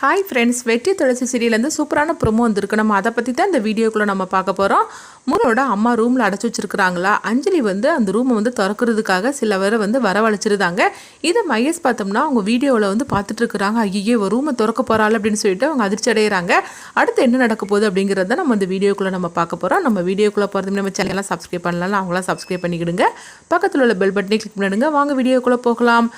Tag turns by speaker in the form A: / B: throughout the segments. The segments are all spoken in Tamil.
A: ஹாய் ஃப்ரெண்ட்ஸ் வெற்றி துளசி சீரியலேருந்து சூப்பரான ப்ரோமோ வந்திருக்கு. நம்ம அதை பற்றி தான் இந்த வீடியோக்குள்ளே நம்ம பார்க்க போகிறோம் முருனோட அம்மா ரூமில் அடைச்சி வச்சிருக்கிறாங்களா? அஞ்சலி வந்து அந்த ரூமை வந்து திறக்கிறதுக்காக சில பேரை வந்து வரவழைச்சிருந்தாங்க. இதை மையஸ் பார்த்தோம்னா அவங்க வீடியோவில் வந்து பார்த்துட்ருக்குறாங்க ஐயோ ரூமை திறக்க போகிறாள் அப்படின்னு சொல்லிட்டு அவங்க அதிர்ச்சி அடைகிறாங்க அடுத்து என்ன நடக்க போகுது அப்படிங்கிறத நம்ம இந்த வீடியோக்குள்ளே நம்ம பார்க்க போகிறோம் நம்ம வீடியோக்குள்ளே போகிறது நம்ம சேனலாம் சப்ஸ்கிரைப் பண்ணலாம் அவங்களாம் சப்ஸ்கிரைப் பண்ணிக்கிடுங்க. பக்கத்தில் உள்ள பெல் பட்டனை கிளிக் பண்ணிடுங்க. வாங்க வீடியோக்குள்ளே போகலாம்.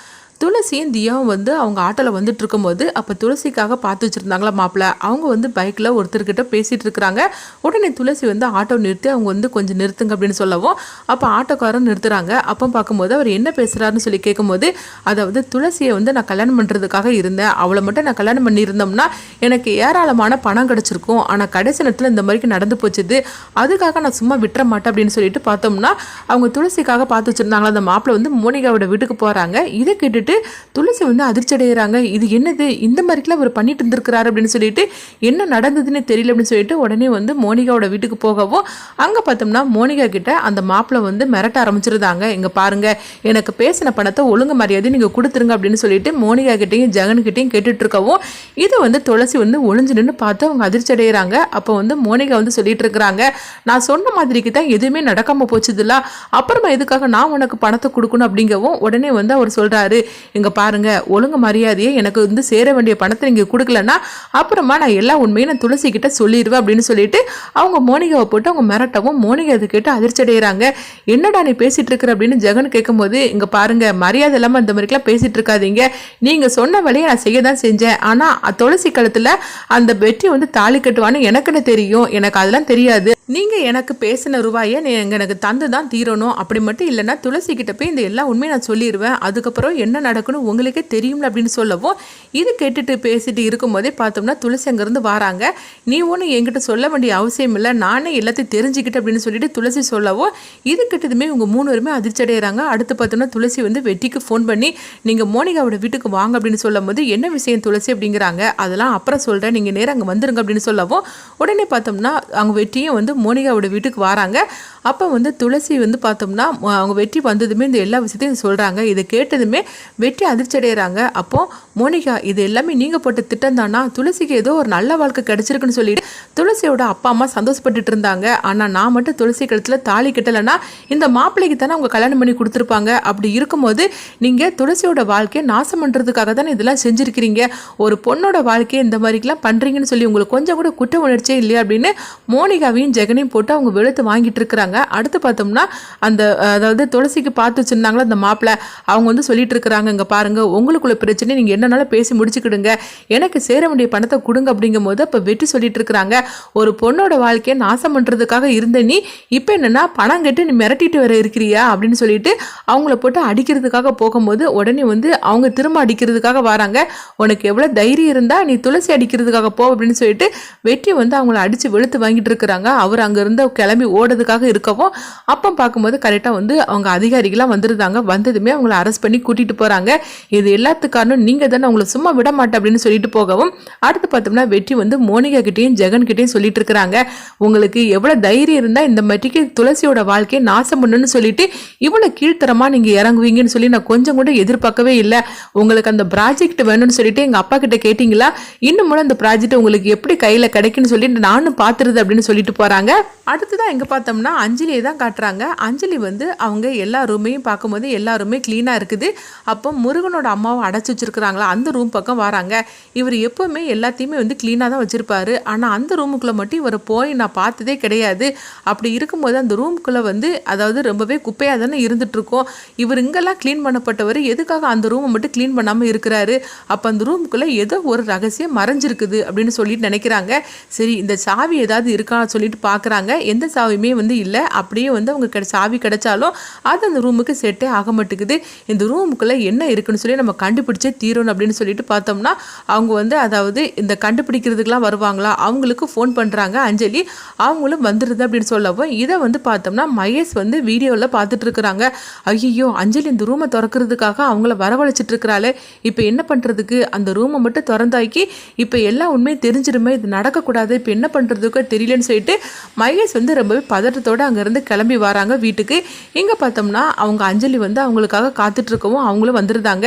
A: துளசியும் தியாவும் வந்து அவங்க ஆட்டோவில் வந்துட்டு இருக்கும்போது அப்போ துளசிக்காக பார்த்து வச்சுருந்தாங்களா மாப்பிள்ள அவங்க வந்து பைக்கில் ஒருத்தர்கிட்ட பேசிகிட்டு இருக்கிறாங்க. உடனே துளசி வந்து ஆட்டோ நிறுத்தி அவங்க வந்து கொஞ்சம் நிறுத்துங்க அப்படின்னு சொல்லவும் அப்போ ஆட்டோக்காரன் நிறுத்துறாங்க. அப்போ பார்க்கும்போது அவர் என்ன பேசுகிறாருன்னு சொல்லி கேட்கும்போது அதாவது துளசியை வந்து நான் கல்யாணம் பண்ணுறதுக்காக இருந்தேன். அவளை மட்டும் நான் கல்யாணம் பண்ணியிருந்தோம்னா எனக்கு ஏராளமான பணம் கிடச்சிருக்கும். ஆனால் கடைசி நேரத்தில் இந்த மாதிரிக்கு நடந்து போச்சுது. அதுக்காக நான் சும்மா விட்டுற மாட்டேன் அப்படின்னு சொல்லிட்டு பார்த்தோம்னா அவங்க துளசிக்காக பார்த்து வச்சுருந்தாங்களா அந்த மாப்பிள்ளை வந்து மோனிகாவோட வீட்டுக்கு போகிறாங்க இதை கேட்டுட்டு துளசி வந்து அதிர்ச்சி அடைகிறாங்க இது என்னது? இந்த மாதிரிக்கெலாம் அவர் பண்ணிட்டு இருந்திருக்கிறாரு அப்படின்னு சொல்லிட்டு என்ன நடந்ததுன்னு தெரியல அப்படின்னு சொல்லிட்டு உடனே வந்து மோனிகாவோட வீட்டுக்கு போகவும் அங்கே பார்த்தோம்னா மோனிகா கிட்ட அந்த மாப்பிள்ளை வந்து மிரட்ட ஆரம்பிச்சிருந்தாங்க. இங்கே பாருங்க எனக்கு பேசின பணத்தை ஒழுங்கு மரியாதை நீங்கள் கொடுத்துருங்க அப்படின்னு சொல்லிட்டு மோனிகா கிட்டையும் ஜெகன்கிட்டையும் கேட்டுட்டு இருக்கவும் இது வந்து துளசி வந்து ஒளிஞ்சு நின்று பார்த்து அவங்க அதிர்ச்சி அடைகிறாங்க அப்போ வந்து மோனிகா வந்து சொல்லிட்டு இருக்கிறாங்க நான் சொன்ன மாதிரிக்கு தான் எதுவுமே நடக்காமல் போச்சுதுல அப்புறமா எதுக்காக நான் உனக்கு பணத்தை கொடுக்கணும் அப்படிங்கவும் உடனே வந்து அவர் சொல்கிறாரு இங்கே பாருங்க ஒழுங்கு மரியாதையை எனக்கு வந்து சேர வேண்டிய பணத்தை நீங்கள் கொடுக்கலன்னா அப்புறமா நான் எல்லா உண்மையும் நான் துளசி கிட்ட சொல்லிடுவேன் அப்படின்னு சொல்லிட்டு அவங்க மோனிகாவை போட்டு அவங்க மிரட்டவும் மோனிகா அதை கேட்டு அதிர்ச்சி அடைகிறாங்க என்னடா நீ பேசிகிட்டு இருக்கிற அப்படின்னு ஜெகன் கேட்கும்போது இங்கே பாருங்கள் மரியாதை இல்லாமல் இந்த மாதிரிக்கெலாம் பேசிகிட்டு இருக்காதீங்க. நீங்கள் சொன்ன வேலையை நான் செய்ய தான் செஞ்சேன். ஆனால் துளசி கழுத்தில் அந்த வெற்றி வந்து தாலி கட்டுவான்னு எனக்குன்னு தெரியும். எனக்கு அதெல்லாம் தெரியாது. நீங்கள் எனக்கு பேசின ரூபாயை நீ எனக்கு தந்து தான் தீரணும். அப்படி மட்டும் இல்லைன்னா துளசி கிட்ட போய் இந்த எல்லா உண்மையும் நான் சொல்லிடுவேன் அதுக்கப்புறம் என்ன நடக்கணும் உங்களுக்கே தெரியும்ல அப்படின்னு சொல்லவும் இது கேட்டுட்டு பேசிட்டு இருக்கும்போதே பார்த்தோம்னா துளசி அங்கேருந்து வராங்க. நீ ஒன்றும் என்கிட்ட சொல்ல வேண்டிய அவசியம் இல்லை. நானே எல்லாத்தையும் தெரிஞ்சுக்கிட்டு அப்படின்னு சொல்லிட்டு துளசி சொல்லவும் இது கிட்டதுமே இவங்க மூணு பேருமே அதிர்ச்சி அடைகிறாங்க அடுத்து பார்த்தோம்னா துளசி வந்து வெட்டிக்கு ஃபோன் பண்ணி நீங்கள் மோனிகாவோட வீட்டுக்கு வாங்க அப்படின்னு சொல்லும் போது என்ன விஷயம் துளசி? அப்படிங்கிறாங்க. அதெல்லாம் அப்புறம் சொல்கிறேன் நீங்கள் நேரம் அங்கே வந்துருங்க அப்படின்னு சொல்லவும் உடனே பார்த்தோம்னா அவங்க வெட்டியும் வந்து மோனிகாவோட வீட்டுக்கு வராங்க. அப்போ வந்து துளசி வந்து பார்த்தோம்னா அவங்க வெற்றி வந்ததுமே இந்த எல்லா விஷயத்தையும் சொல்கிறாங்க இதை கேட்டதுமே வெற்றி அதிர்ச்சி அடைகிறாங்க அப்போது மோனிகா இது எல்லாமே நீங்கள் போட்ட திட்டம் தானா? துளசிக்கு ஏதோ ஒரு நல்ல வாழ்க்கை கிடச்சிருக்குன்னு சொல்லிட்டு துளசியோட அப்பா அம்மா சந்தோஷப்பட்டுட்டு இருந்தாங்க. ஆனால் நான் மட்டும் துளசி கழுத்தில் தாலி கட்டலைன்னா இந்த மாப்பிள்ளைக்கு தானே அவங்க கல்யாணம் பண்ணி கொடுத்துருப்பாங்க. அப்படி இருக்கும்போது நீங்கள் துளசியோட வாழ்க்கையை நாசம் பண்ணுறதுக்காக தானே இதெல்லாம் செஞ்சுருக்கிறீங்க. ஒரு பொண்ணோட வாழ்க்கையை இந்த மாதிரிக்கெல்லாம் பண்ணுறீங்கன்னு சொல்லி உங்களுக்கு கொஞ்சம் கூட குற்ற உணர்ச்சியே இல்லையா அப்படின்னு மோனிகாவையும் ஜெகனையும் போட்டு அவங்க வெளுத்து வாங்கிட்டு இருக்கிறாங்க. அடுத்து பார்த்தோம்னா அந்த அதாவது துளசிக்கு பார்த்து வச்சுருந்தாங்களோ அந்த மாப்பிள்ளை அவங்க வந்து சொல்லிட்டு இருக்கிறாங்க இங்கே பாருங்க உங்களுக்குள்ள பிரச்சனை நீங்கள் என்னன்னாலும் பேசி முடிச்சுக்கிடுங்க. எனக்கு சேர வேண்டிய பணத்தை கொடுங்க அப்படிங்கும்போது அப்போ வெட்டி சொல்லிட்டு இருக்கிறாங்க ஒரு பொண்ணோட வாழ்க்கையை நாசம் பண்ணுறதுக்காக இருந்த நீ இப்போ என்னென்னா பணம் கட்டு நீ மிரட்டிட்டு வர இருக்கிறியா அப்படின்னு சொல்லிட்டு அவங்கள போட்டு அடிக்கிறதுக்காக போகும்போது உடனே வந்து அவங்க திரும்ப அடிக்கிறதுக்காக வராங்க. உனக்கு எவ்வளோ தைரியம் இருந்தால் நீ துளசி அடிக்கிறதுக்காக போ அப்படின்னு சொல்லிட்டு வெற்றி வந்து அவங்கள அடித்து வெளுத்து வாங்கிட்டு இருக்கிறாங்க அவர் அங்கேருந்து கிளம்பி ஓடுறதுக்காக இருக்கவும் அப்போ பார்க்கும்போது கரெக்டாக வந்து அவங்க அதிகாரிகளாம் வந்திருந்தாங்க. வந்ததுமே அவங்கள அரெஸ்ட் பண்ணி கூட்டிகிட்டு போகிறாங்க இது எல்லாத்துக்கு காரணம் நீங்கள் தானே அவங்கள சும்மா விட மாட்டேன் அப்படின்னு சொல்லிட்டு போகவும் அடுத்து பார்த்தோம்னா வெற்றி வந்து மோனிகா கிட்டேயும் ஜெகன் கிட்டேயும் சொல்லிட்டு இருக்கிறாங்க. உங்களுக்கு எவ்வளோ தைரியம் இருந்தால் இந்த மாதிரிக்கு துளசியோட வாழ்க்கையை நாசம் பண்ணுன்னு சொல்லிட்டு இவ்வளோ கீழ்த்தரமாக நீங்கள் இறங்குவீங்கன்னு சொல்லி நான் கொஞ்சம் கூட எதிர்பார்க்கவே இல்லை. உங்களுக்கு அந்த ப்ராஜெக்ட் வேணும்னு சொல்லிட்டு எங்கள் அப்பா கிட்ட கேட்டிங்களா? இன்னும் கூட அந்த ப்ராஜெக்ட் உங்களுக்கு எப்படி கையில் கிடைக்குன்னு சொல்லிட்டு நானும் பார்த்துருது அப்படின்னு சொல்லிட்டு போகிறாங்க அடுத்ததான் எங்கே பார்த்தோம்னா அஞ்சலியை தான் காட்டுறாங்க. அஞ்சலி வந்து அவங்க எல்லா ரூமையும் பார்க்கும்போது எல்லா ரூமே க்ளீனாக இருக்குது. அப்போ முருகனோட அம்மாவை அடைச்சி வச்சிருக்கிறாங்களா? அந்த ரூம் பக்கம் வராங்க. இவர் எப்போவுமே எல்லாத்தையுமே வந்து க்ளீனாக தான் வச்சுருப்பாரு. ஆனால் அந்த ரூமுக்குள்ளே மட்டும் இவரை போய் நான் பார்த்ததே கிடையாது. அப்படி இருக்கும்போது அந்த ரூமுக்குள்ளே வந்து அதாவது ரொம்பவே குப்பையாக தானே இருந்துகிட்ருக்கோம் இவர் இங்கெல்லாம் க்ளீன் பண்ணப்பட்டவர் எதுக்காக அந்த ரூமை மட்டும் க்ளீன் பண்ணாமல் இருக்கிறாரு? அப்போ அந்த ரூமுக்குள்ளே ஏதோ ஒரு ரகசியம் மறைஞ்சிருக்குது அப்படின்னு சொல்லிட்டு நினைக்கிறாங்க. சரி இந்த சாவி ஏதாவது இருக்கான்னு சொல்லிட்டு பார்க்குறாங்க. எந்த சாவியுமே வந்து இல்லை. அப்படியே வந்து அவங்க கிடை சாவி கிடைச்சாலும் அது அந்த ரூமுக்கு செட்டே ஆக மாட்டேங்குது. இந்த ரூமுக்குள்ளே என்ன இருக்குன்னு சொல்லி நம்ம கண்டுபிடிச்சே தீரணும் அப்படின்னு சொல்லிட்டு பார்த்தோம்னா அவங்க வந்து அதாவது இந்த கண்டுபிடிக்கிறதுக்கெலாம் வருவாங்களா? அவங்களுக்கு ஃபோன் பண்ணுறாங்க அஞ்சலி. அவங்களும் வந்துடுது அப்படின்னு சொல்லவும் இதை வந்து பார்த்தோம்னா மகேஷ் வந்து வீடியோவில் பார்த்துட்டு இருக்கிறாங்க ஐயோ அஞ்சலி இந்த ரூமை திறக்கிறதுக்காக அவங்கள வரவழைச்சிட்டு இருக்கிறாளே இப்போ என்ன பண்ணுறதுக்கு அந்த ரூமை மட்டும் திறந்தாக்கி இப்போ எல்லா உண்மையும் தெரிஞ்சிருமே இது நடக்கக்கூடாது. இப்போ என்ன பண்ணுறதுக்கோ தெரியலன்னு சொல்லிட்டு மகேஷ் வந்து ரொம்பவே பதட்டத்தோடு அங்கேருந்து கிளம்பி வராங்க வீட்டுக்கு. இங்கே பார்த்தோம்னா அவங்க அஞ்சலி வந்து அவங்களுக்காக காத்துட்ருக்கவும் அவங்களும் வந்துருந்தாங்க.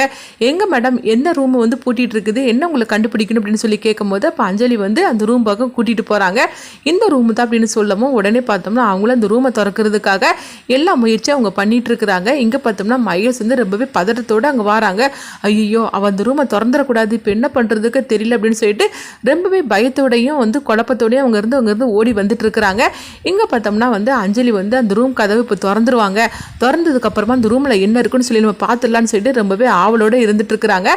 A: எங்கே மேடம் எந்த ரூம் வந்து பூட்டிகிட்டு இருக்குது என்ன உங்களை கண்டுபிடிக்கணும் அப்படின்னு சொல்லி கேட்கும்போது அப்போ அஞ்சலி வந்து அந்த ரூம் பக்கம் கூட்டிகிட்டு போகிறாங்க இந்த ரூம் தான் அப்படின்னு சொல்லவும் உடனே பார்த்தோம்னா அவங்களும் அந்த ரூமை திறக்கிறதுக்காக எல்லா முயற்சியும் அவங்க பண்ணிகிட்டு இருக்கிறாங்க இங்கே பார்த்தோம்னா மகேஷ் வந்து ரொம்பவே பதட்டத்தோட அங்கே வராங்க. ஐயோ அவள் அந்த ரூமை திறந்துடக்கூடாது. இப்போ என்ன பண்ணுறதுக்கு தெரியல அப்படின்னு சொல்லிட்டு ரொம்பவே பயத்தோடையும் வந்து குழப்பத்தோடையும் அவங்க இருந்து அங்கேருந்து ஓடி வந்துட்டு இருக்கிறாங்க இங்கே பார்த்தோம்னா வந்து அஞ்சலி வந்து அந்த ரூம் கதவு இப்போ திறந்துருவாங்க. திறந்ததுக்கப்புறமா அந்த ரூமில் என்ன இருக்குன்னு சொல்லி நம்ம பார்த்துடலான்னு சொல்லிட்டு ரொம்பவே ஆவலோடு இருந்துட்டு இருக்கிறாங்க.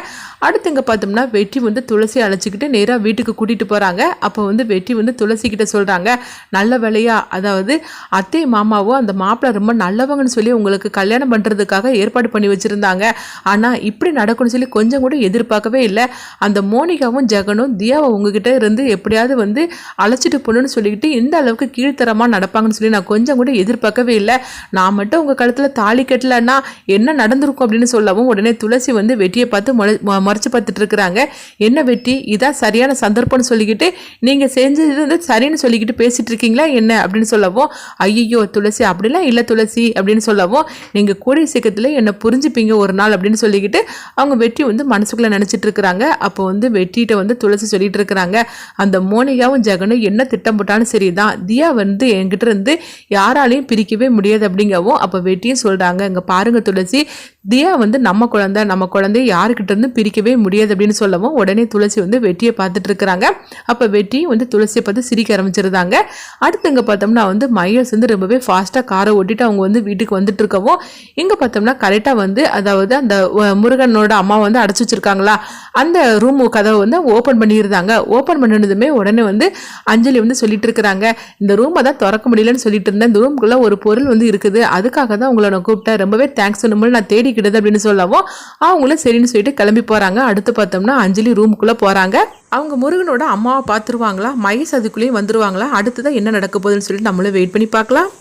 A: அடுத்து இங்கே பார்த்தோம்னா வெற்றி வந்து துளசி அழைச்சிக்கிட்டு நேராக வீட்டுக்கு கூட்டிகிட்டு போகிறாங்க அப்போ வந்து வெற்றி வந்து துளசி கிட்ட சொல்கிறாங்க நல்ல வேலையா அதாவது அத்தை மாமாவும் அந்த மாப்பிள்ளை ரொம்ப நல்லவங்கன்னு சொல்லி உங்களுக்கு கல்யாணம் பண்ணுறதுக்காக ஏற்பாடு பண்ணி வச்சுருந்தாங்க. ஆனால் இப்படி நடக்கும்னு சொல்லி கொஞ்சம் கூட எதிர்பார்க்கவே இல்லை. அந்த மோனிகாவும் ஜெகனும் தியாவை உங்ககிட்ட இருந்து எப்படியாவது வந்து அழைச்சிட்டு போகணும்னு சொல்லிக்கிட்டு இந்த அளவுக்கு கீழ்த்தரமாக நடப்பாங்கன்னு சொல்லி நான் கொஞ்சம் கூட எதிர்பார்க்கவே இல்லை. நான் மட்டும் உங்கள் கழுத்தில் தாலி கட்டலன்னா என்ன நடந்திருக்கும் அப்படின்னு சொல்லவும் உடனே துளசி வந்து வெட்டியை பார்த்து முறை- முறைச்சி பார்த்துட்டு இருக்கிறாங்க. என்ன வெட்டி? இதான் சரியான சந்தர்ப்பம்னு சொல்லிக்கிட்டு நீங்கள் செஞ்சது வந்து சரின்னு சொல்லிக்கிட்டு பேசிட்டு இருக்கீங்களா என்ன அப்படின்னு சொல்லவும் ஐயோ துளசி அப்படிலாம் இல்லை துளசி அப்படின்னு சொல்லவும் நீங்கள் கூடிய சீக்கிரத்தில் என்னை புரிஞ்சுப்பீங்க ஒரு நாள் அப்படின்னு சொல்லிக்கிட்டு அவங்க வெட்டி வந்து மனசுக்குள்ளே நினச்சிட்டு இருக்கிறாங்க. அப்போ வந்து வெட்டிகிட்ட வந்து துளசி சொல்லிட்டு இருக்கிறாங்க. அந்த மோனிகாவும் ஜெகனும் என்ன திட்டம் போட்டாலும் சரிதான். தியா வந்து என்கிட்ட இருந்து யாராலையும் பிரிக்கவே முடியாது அப்படிங்கவும் அப்போ வெட்டியும் சொல்கிறாங்க இங்கே பாருங்க துளசி தியா வந்து நம்ம குழந்தை நம்ம குழந்தைய யாருக்கிட்ட இருந்து பிரிக்கவே முடியாது அப்படின்னு சொல்லவும் உடனே துளசி வந்து வெட்டியை பார்த்துட்டு இருக்கிறாங்க. அப்போ வெட்டியும் வந்து துளசியை பார்த்து சிரிக்க ஆரம்பிச்சிருந்தாங்க. அடுத்து இங்கே பார்த்தோம்னா வந்து மயில்ஸ் வந்து ரொம்பவே ஃபாஸ்ட்டாக காரை ஓட்டிட்டு அவங்க வந்து வீட்டுக்கு வந்துட்டு இருக்கவும் இங்கே பார்த்தோம்னா கரெக்டாக வந்து அதாவது அந்த முருகனோட அம்மா வந்து அடைச்சி வச்சிருக்காங்களா? அந்த ரூம் கதவை வந்து ஓப்பன் பண்ணியிருந்தாங்க. ஓப்பன் பண்ணினதுமே உடனே வந்து அஞ்சலி வந்து சொல்லிட்டு இருக்கிறாங்க. இந்த ரூமை தான் திறக்க முடியலன்னு சொல்லிட்டு இருந்தேன் இந்த ரூம்குள்ள ஒரு பொருள் வந்து இருக்குது. அதுக்காக தான் உங்களை நான் கூப்பிட்டேன். ரொம்பவே தேங்க்ஸ் சொன்னோம்னு நான் தேடிக்கிட்டது அப்படின்னு சொல்லவும் அவங்களும் சரின்னு சொல்லிட்டு கிளம்பி போறாங்க. அடுத்து பார்த்தோம்னா அஞ்சலி ரூமுக்குள்ள போறாங்க. அவங்க முருகனோட அம்மாவை பார்த்துருவாங்களா? மகேஷ் அதுக்குள்ளேயும் வந்துருவாங்களா? அடுத்ததான் என்ன நடக்க போகுதுன்னு சொல்லிட்டு நம்மளும் வெயிட் பண்ணி பார்க்கலாம்.